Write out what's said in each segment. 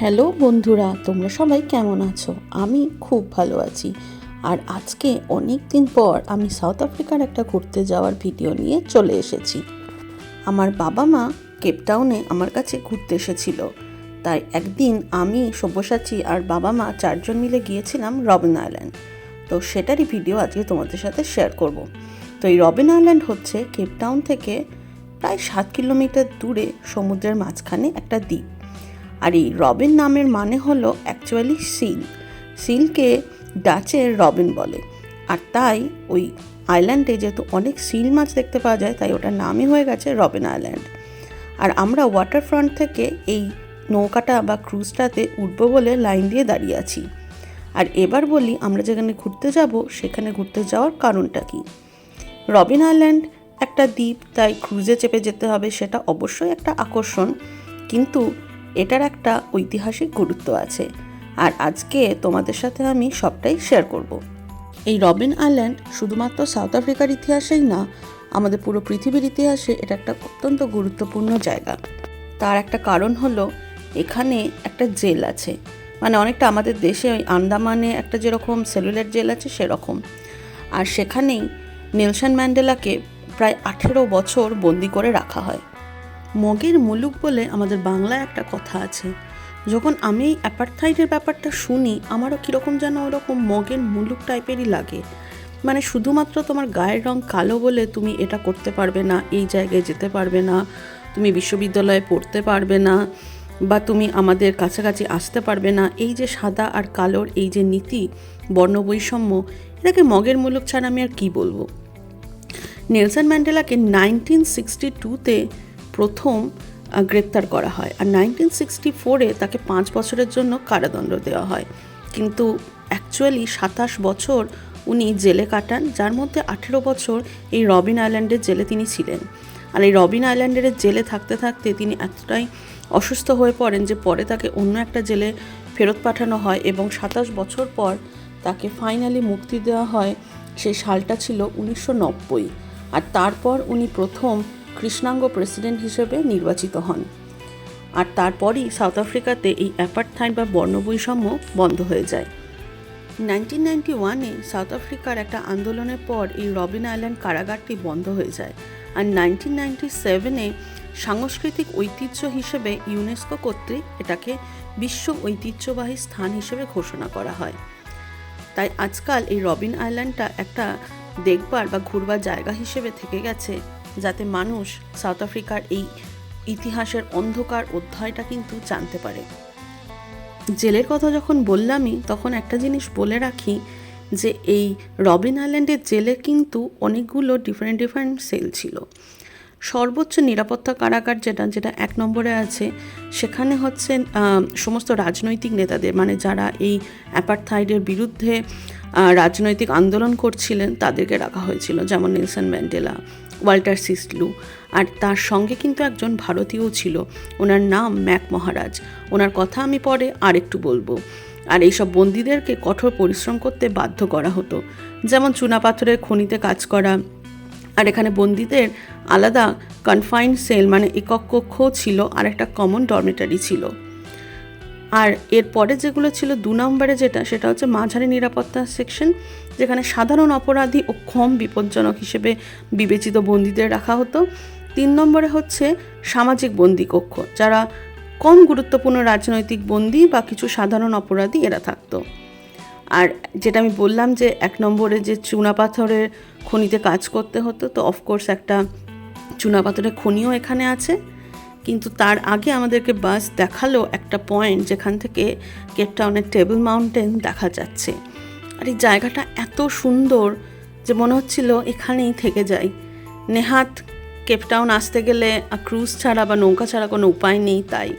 Hello বন্ধুরা, তোমরা সবাই কেমন আছো? আমি খুব ভালো আছি। আর আজকে অনেক দিন পর আমি সাউথ আফ্রিকার একটা ঘুরতে যাওয়ার ভিডিও নিয়ে চলে এসেছি। আমার বাবা মা কেপটাউনে আমার কাছে ঘুরতে এসেছিল। তাই একদিন আমি, সব্যসাচী আর বাবা মা চারজন মিলে গিয়েছিলাম রবিন আইল্যান্ড। তো সেটারই ভিডিও আজকে তোমাদের সাথে শেয়ার করব। তো এই রবিন আইল্যান্ড হচ্ছে কেপটাউন থেকে প্রায় সাত কিলোমিটার দূরে সমুদ্রের মাঝখানে একটা দ্বীপ। আর এই রবিন নামের মানে হলো অ্যাকচুয়ালি সিল সিলকে ডাচের রবিন বলে। আর তাই ওই আইল্যান্ডে যেহেতু অনেক সিল মাছ দেখতে পাওয়া যায়, তাই ওটার নামই হয়ে গেছে রবিন আইল্যান্ড আর আমরা ওয়াটার ফ্রন্ট থেকে এই নৌকাটা বা ক্রুজটাতে উঠবো বলে লাইন দিয়ে দাঁড়িয়ে আছি। আর এবার বলি আমরা যেখানে ঘুরতে যাব, সেখানে ঘুরতে যাওয়ার কারণটা কি? রবিন আইল্যান্ড একটা দ্বীপ, তাই ক্রুজে চেপে যেতে হবে, সেটা অবশ্যই একটা আকর্ষণ। কিন্তু এটার একটা ঐতিহাসিক গুরুত্ব আছে। আর আজকে তোমাদের সাথে আমি সবটাই শেয়ার করব। এই রবিন আইল্যান্ড শুধুমাত্র সাউথ আফ্রিকার ইতিহাসেই না, আমাদের পুরো পৃথিবীর ইতিহাসে এটা একটা অত্যন্ত গুরুত্বপূর্ণ জায়গা। তার একটা কারণ হলো, এখানে একটা জেল আছে। মানে অনেকটা আমাদের দেশে ওই আন্দামানে একটা যেরকম সেলুলার জেল আছে সেরকম। আর সেখানেই নেলসন ম্যান্ডেলাকে প্রায় আঠেরো বছর বন্দি করে রাখা হয়। মগের মুলুক বলে আমাদের বাংলায় একটা কথা আছে। যখন আমি এই অ্যাপারথাইডের ব্যাপারটা শুনি, আমারও কীরকম যেন ওরকম মগের মুলুক টাইপেরই লাগে। মানে শুধুমাত্র তোমার গায়ের রং কালো বলে তুমি এটা করতে পারবে না, এই জায়গায় যেতে পারবে না, তুমি বিশ্ববিদ্যালয়ে পড়তে পারবে না, বা তুমি আমাদের কাছাকাছি আসতে পারবে না, এই যে সাদা আর কালোর এই যে নীতি, বর্ণবৈষম্য, এটাকে মগের মুলুক ছাড়া আমি আর কী বলব? নেলসন ম্যান্ডেলাকে নাইনটিন সিক্সটি টুতে প্রথম গ্রেপ্তার করা হয়। আর নাইনটিন সিক্সটি ফোরে তাকে পাঁচ বছরের জন্য কারাদণ্ড দেওয়া হয়। কিন্তু অ্যাকচুয়ালি সাতাশ বছর উনি জেলে কাটান, যার মধ্যে আঠেরো বছর এই রবিন আইল্যান্ডের জেলে তিনি ছিলেন। আর এই রবিন আইল্যান্ডের জেলে থাকতে থাকতে তিনি এতটাই অসুস্থ হয়ে পড়েন যে পরে তাকে অন্য একটা জেলে ফেরত পাঠানো হয় এবং সাতাশ বছর পর তাকে ফাইনালি মুক্তি দেওয়া হয়। সেই সালটা ছিল উনিশশো নব্বই। আর তারপর উনি প্রথম কৃষ্ণাঙ্গ প্রেসিডেন্ট হিসেবে নির্বাচিত হন। আর তারপরই সাউথ আফ্রিকাতে এই অ্যাপার্থাইড বা বর্ণবৈষম্য বন্ধ হয়ে যায়। নাইনটিন নাইনটি ওয়ানে সাউথ আফ্রিকার একটা আন্দোলনের পর এই রবিন আইল্যান্ড কারাগারটি বন্ধ হয়ে যায়। আর নাইনটিন নাইনটি সেভেনে সাংস্কৃতিক ঐতিহ্য হিসেবে ইউনেস্কো কর্তৃক এটাকে বিশ্ব ঐতিহ্যবাহী স্থান হিসেবে ঘোষণা করা হয়। তাই আজকাল এই রবিন আইল্যান্ডটা একটা দেখবার বা ঘুরবার জায়গা হিসেবে থেকে গেছে। যাতে মানুষ সাউথ আফ্রিকার এই ইতিহাসের অন্ধকার অধ্যায়টা কিন্তু জানতে পারে। জেলের কথা যখন বললামই, তখন একটা জিনিস বলে রাখি যে এই রবিন আইল্যান্ডের জেলে কিন্তু অনেকগুলো ডিফারেন্ট ডিফারেন্ট সেল ছিল। সর্বোচ্চ নিরাপত্তা কারাগার যেটা যেটা এক নম্বরে আছে, সেখানে হচ্ছে সমস্ত রাজনৈতিক নেতাদের মানে যারা এই অ্যাপারথাইডের বিরুদ্ধে রাজনৈতিক আন্দোলন করছিলেন, তাদেরকে রাখা হয়েছিল, যেমন নেলসন ম্যান্ডেলা। Walter Sisulu. আর তার সঙ্গে কিন্তু একজন ভারতীয় ছিল। ওনার নাম ম্যাক মহারাজ। ওনার কথা আমি পরে আরেকটু বলব। আর এইসব বন্দীদেরকে কঠোর পরিশ্রম করতে বাধ্য করা হতো। যেমন চুনাপাথরের খনিতে কাজ করা। আর এখানে বন্দীদের আলাদা কনফাইন্ড সেল মানে একক কক্ষও ছিল আর একটা কমন ডরমেটারি ছিল। আর এরপরে যেগুলো ছিল, দু নম্বরে যেটা, সেটা হচ্ছে মাঝারি নিরাপত্তা সেকশন যেখানে সাধারণ অপরাধী ও কম বিপজ্জনক হিসেবে বিবেচিত বন্দীদের রাখা হতো। তিন নম্বরে হচ্ছে সামাজিক বন্দি কক্ষ, যারা কম গুরুত্বপূর্ণ রাজনৈতিক বন্দী বা কিছু সাধারণ অপরাধী এরা থাকতো। আর যেটা আমি বললাম যে এক নম্বরে যে চুনাপাথরের খনিতে কাজ করতে হতো, তো অফকোর্স একটা চুনাপাথরের খনিও এখানে আছে। কিন্তু তার আগে আমাদেরকে বাস দেখাল একটা পয়েন্ট যেখান থেকে কেপটাউনের টেবিল মাউন্টেন দেখা যাচ্ছে। আর এই জায়গাটা এত সুন্দর যে মনে হচ্ছিল এখানেই থেকে যাই। নেহাত কেপটাউন আসতে গেলে ক্রুজ ছাড়া বা নৌকা ছাড়া কোনো উপায় নেই তাই।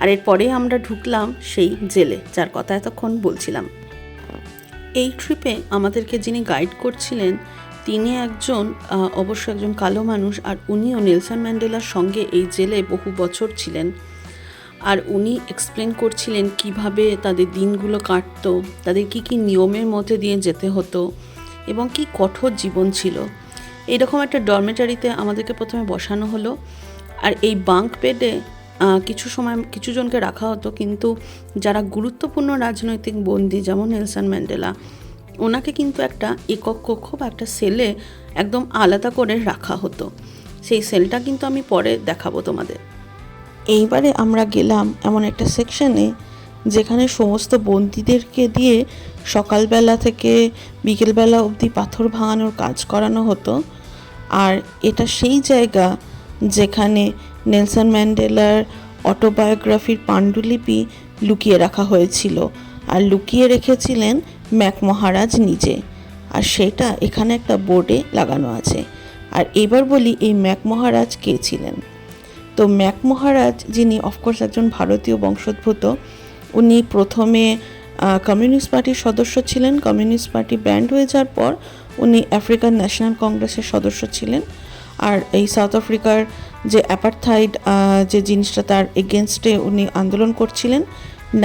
আর এরপরেই আমরা ঢুকলাম সেই জেলে, যার কথা এতক্ষণ বলছিলাম। এই ট্রিপে আমাদেরকে যিনি গাইড করছিলেন, তিনি একজন অবশ্য একজন কালো মানুষ আর উনিও নেলসন ম্যান্ডেলার সঙ্গে এই জেলে বহু বছর ছিলেন। আর উনি এক্সপ্লেন করছিলেন কীভাবে তাদের দিনগুলো কাটতো, তাদের কি কি নিয়মের মধ্যে দিয়ে যেতে হতো এবং কি কঠোর জীবন ছিল। এইরকম একটা ডরমেটারিতে আমাদেরকে প্রথমে বসানো হলো। আর এই বাঙ্ক বেডে কিছু সময়, কিছু জনকে রাখা হতো। কিন্তু যারা গুরুত্বপূর্ণ রাজনৈতিক বন্দী, যেমন নেলসন ম্যান্ডেলা, ওনাকে কিন্তু একটা একক কক্ষ বা একটা সেলে একদম আলাদা করে রাখা হতো। সেই সেলটা কিন্তু আমি পরে দেখাবো তোমাদের। এইবারে আমরা গেলাম এমন একটা সেকশনে যেখানে সমস্ত বন্দীদেরকে দিয়ে সকালবেলা থেকে বিকেলবেলা অবধি পাথর ভাঙানোর কাজ করানো হতো। আর এটা সেই জায়গা যেখানে নেলসন ম্যান্ডেলার অটোবায়োগ্রাফির পাণ্ডুলিপি লুকিয়ে রাখা হয়েছিল আর লুকিয়ে রেখেছিলেন ম্যাক মহারাজ নিজে। আর সেটা এখানে একটা বোর্ডে লাগানো আছে। আর এবার বলি এই ম্যাক মহারাজ কে ছিলেন? তো ম্যাক মহারাজ, যিনি অফকোর্স একজন ভারতীয় বংশোদ্ভূত, উনি প্রথমে কমিউনিস্ট পার্টির সদস্য ছিলেন। কমিউনিস্ট পার্টি ব্যান্ড হয়ে যাওয়ার পর উনি আফ্রিকান ন্যাশনাল কংগ্রেসের সদস্য ছিলেন। আর এই সাউথ আফ্রিকার যে অ্যাপারথাইড যে জিনিসটা তার এগেনস্টে উনি আন্দোলন করছিলেন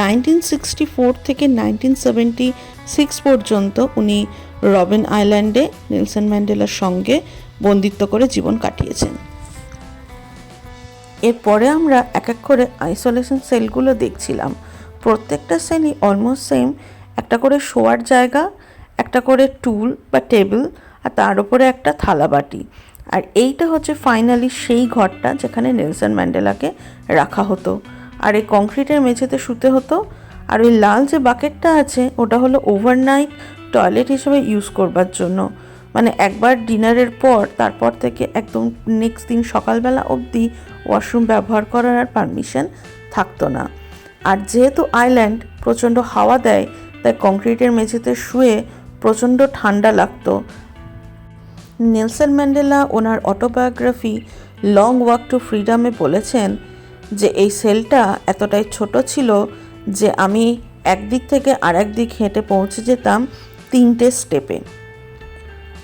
নাইনটিন সিক্সটি ফোর থেকে নাইনটিন সেভেন্টি সিক্স পর্যন্ত উনি রবিন আইল্যান্ডে নেলসন ম্যান্ডেলার সঙ্গে বন্দিত্ব করে জীবন কাটিয়েছেন। এরপরে আমরা এক এক করে আইসোলেশন সেলগুলো দেখছিলাম। প্রত্যেকটা সেলই অলমোস্ট সেম একটা করে শোয়ার জায়গা, একটা করে টুল বা টেবিল আর তার উপরে একটা থালা বাটি আর এইটা হচ্ছে ফাইনালি সেই ঘরটা যেখানে নেলসন ম্যান্ডেলাকে রাখা হতো। আর এই কংক্রিটের মেঝেতে শুতে হতো। আর ওই লাল যে বাকেটটা আছে, ওটা হলো ওভারনাইট টয়লেট হিসেবে ইউজ করবার জন্য। মানে একবার ডিনারের পর, তারপর থেকে একদম নেক্সট দিন সকালবেলা অবধি ওয়াশরুম ব্যবহার করার আর পারমিশন থাকতো না। আর যেহেতু আইল্যান্ড প্রচণ্ড হাওয়া দেয়, তাই কংক্রিটের মেঝেতে শুয়ে প্রচণ্ড ঠান্ডা লাগতো। নেলসন ম্যান্ডেলা ওনার অটোবায়োগ্রাফি লং ওয়াক টু ফ্রিডামে বলেছেন যে এই সেলটা এতটাই ছোট ছিল যে আমি একদিক থেকে আর দিক হেঁটে পৌঁছে যেতাম তিনটে স্টেপে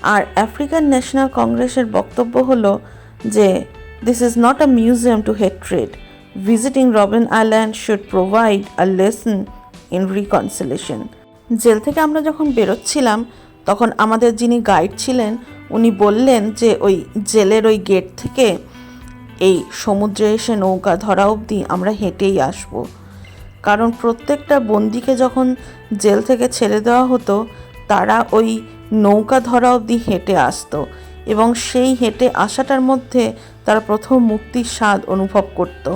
আর আফ্রিকান ন্যাশনাল কংগ্রেসের বক্তব্য হলো যে this is not a museum to hatred visiting Robben Island should provide a lesson in reconciliation jail থেকে আমরা যখন বেরোচ্ছিলাম, তখন আমাদের যিনি গাইড ছিলেন, উনি বললেন যে ওই জেলের ওই গেট থেকে এই সমুদ্রে এসে নৌকা ধরা অবধি আমরা হেঁটেই আসব। কারণ প্রত্যেকটা বন্দিকে যখন জেল থেকে ছেড়ে দেওয়া হতো, তারা ওই নৌকা ধরা অবধি হেঁটে আসতো। এবং সেই হেঁটে আসাটার মধ্যে তারা প্রথম মুক্তির স্বাদ অনুভব করতো।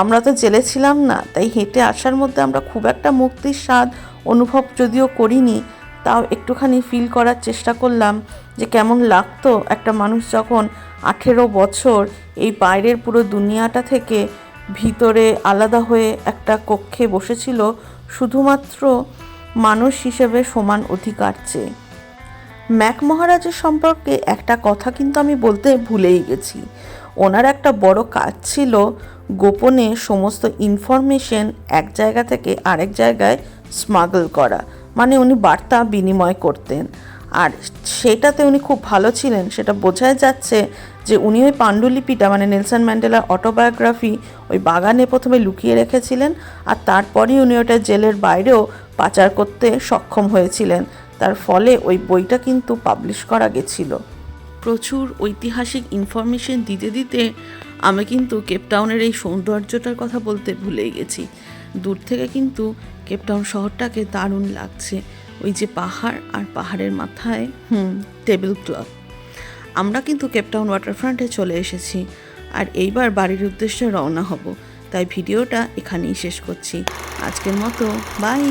আমরা তো জেলে ছিলাম না, তাই হেঁটে আসার মধ্যে আমরা খুব একটা মুক্তির স্বাদ অনুভব যদিও করিনি, তাও একটুখানি ফিল করার চেষ্টা করলাম যে কেমন লাগতো একটা মানুষ যখন আঠেরো বছর এই বাইরের পুরো দুনিয়াটা থেকে ভিতরে আলাদা হয়ে একটা কক্ষে বসেছিল, শুধুমাত্র মানুষ হিসেবে সমান অধিকার চেয়ে। ম্যাক মহারাজের সম্পর্কে একটা কথা কিন্তু আমি বলতে ভুলেই গেছি। ওনার একটা বড় কাজ ছিল গোপনে সমস্ত ইনফরমেশন এক জায়গা থেকে আরেক জায়গায় স্মাগল করা। মানে উনি বার্তা বিনিময় করতেন। আর সেটাতে উনি খুব ভালো ছিলেন। সেটা বোঝাই যাচ্ছে যে উনি ওই পাণ্ডুলিপিটা মানে নেলসন ম্যান্ডেলার অটোবায়োগ্রাফি ওই বাগানে প্রথমে লুকিয়ে রেখেছিলেন আর তারপরেই উনি ওটা জেলের বাইরেও পাচার করতে সক্ষম হয়েছিলেন। তার ফলে ওই বইটা কিন্তু পাবলিশ করা গেছিল। প্রচুর ঐতিহাসিক ইনফরমেশন দিতে দিতে আমি কিন্তু কেপটাউনের এই সৌন্দর্যটার কথা বলতে ভুলেই গেছি। দূর থেকে কিন্তু কেপটাউন শহরটাকে দারুণ লাগছে। ওই যে পাহাড় আর পাহাড়ের মাথায়, হুম টেবিল ক্লথ আমরা কিন্তু কেপটাউন ওয়াটারফ্রন্টে চলে এসেছি আর এইবার বাড়ির উদ্দেশ্যে রওনা হব। তাই ভিডিওটা এখানেই শেষ করছি। আজকের মতো বাই